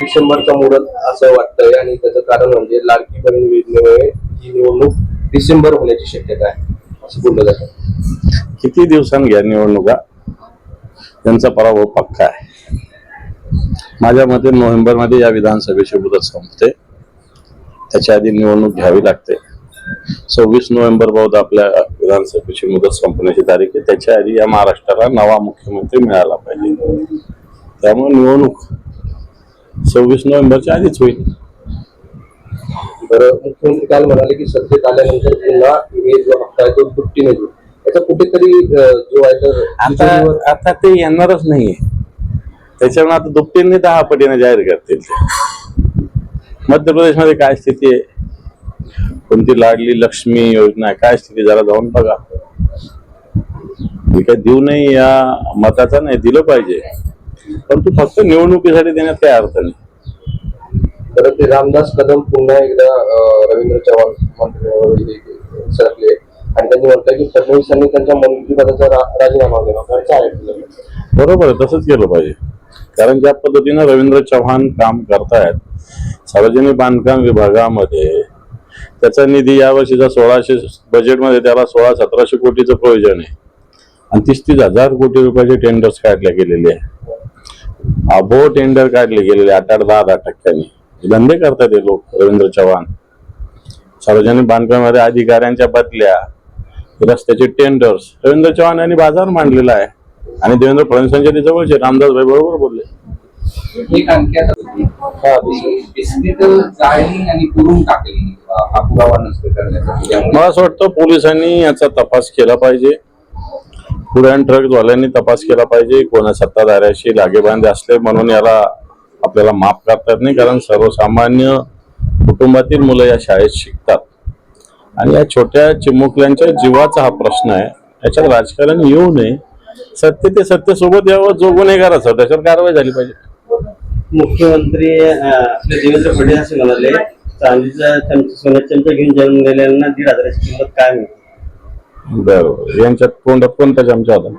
डिसेंबरचा मुदत असं वाटतंय आणि त्याचं कारण म्हणजे लाडकी बहीण योजनेमुळे ही निवडणूक डिसेंबर होण्याची शक्यता आहे असं बोललं जातं. किती दिवसांनी घ्या निवडणुका? त्यांचा पराभव पक्का आहे. माझ्या मते नोव्हेंबरमध्ये या विधानसभेची मुदत संपते. त्याच्या आधी निवडणूक घ्यावी लागते. सव्वीस नोव्हेंबर बहुत आपल्या विधानसभेची मुदत संपण्याची तारीख आहे. त्याच्या आधी या महाराष्ट्राला नवा मुख्यमंत्री मिळाला पाहिजे. त्यामुळे निवडणूक सव्वीस नोव्हेंबरच्या आधीच होईल. बरं मुख्यमंत्री काल म्हणाले की सत्तेत आल्यानंतर पुन्हा हे जो हप्ता आहे तो दुपटीने देऊ. याचा कुठेतरी अं, जो आहे तर आता आता ते येणारच नाहीये. त्याच्यामुळे आता दुपटीने दहा पटीने जाहीर करतील ते. मध्य प्रदेशमध्ये काय स्थिती आहे? कोणती लाडली लक्ष्मी योजना आहे? काय स्थिती जरा जाऊन बघा. मी काय देऊ नये या मताचा नाही दिलं पाहिजे. परंतु फक्त निवडणुकीसाठी देण्यात काही अर्थ नाही. ते रामदास कदम पुन्हा एकदा रवींद्र चव्हाण मंत्री सरकले. आणि त्यांनी म्हटलं की फडणवीसांनी त्यांच्या मंत्रिपदाचा रा- राजीनामा दिला. बरोबर आहे तसंच केलं पाहिजे. कारण ज्या पद्धतीनं रवींद्र चव्हाण काम करतायत सार्वजनिक बांधकाम विभागामध्ये त्याचा निधी यावर्षीचा सोळाशे बजेटमध्ये त्याला सोळा सतराशे कोटीचं प्रयोजन आहे. आणि तीस तीस हजार कोटी रुपयाचे टेंडर्स काढले गेलेले आहे अबो टेंडर काढले गेलेले आठ आठ दहा दहा टक्क्यांनी. धंदे करतात हे लोक रवींद्र चव्हाण. सार्वजनिक बांधकामामध्ये अधिकाऱ्यांच्या बदल्या रस्त्याचे टेंडर्स रवींद्र चव्हाण यांनी बाजार मांडलेला आहे. आणि देवेंद्र फडणवीसांच्या ते जवळचे रामदास भाई बरोबर बोलले. मला असं वाटतं पोलिसांनी याचा तपास केला पाहिजे. पुढे ट्रकवाल्यांनी तपास केला पाहिजे. कोणा सत्ताधाऱ्याशी लागेबांधे असले म्हणून याला आपल्याला माफ करता येत नाही कारण सर्वसामान्य कुटुंबातील मुलं या शाळेत शिकतात. आणि या छोट्या चिमुकल्यांच्या जीवाचा हा प्रश्न आहे. याच्यात राजकारण येऊ नये. सत्य ते सत्य सोबत यावं जो गुन्हेगाराचं त्याच्यावर कारवाई झाली पाहिजे. मुख्यमंत्री देवेंद्र फडणवीस म्हणाले चांदीचा चमचा सोन्याचा चमचा घेऊन जन्म गेलेल्यांना दीड हजाराची किंमत काय मिळते बरोबर यांच्यात कोणत्या कोणत्या चमचा होता?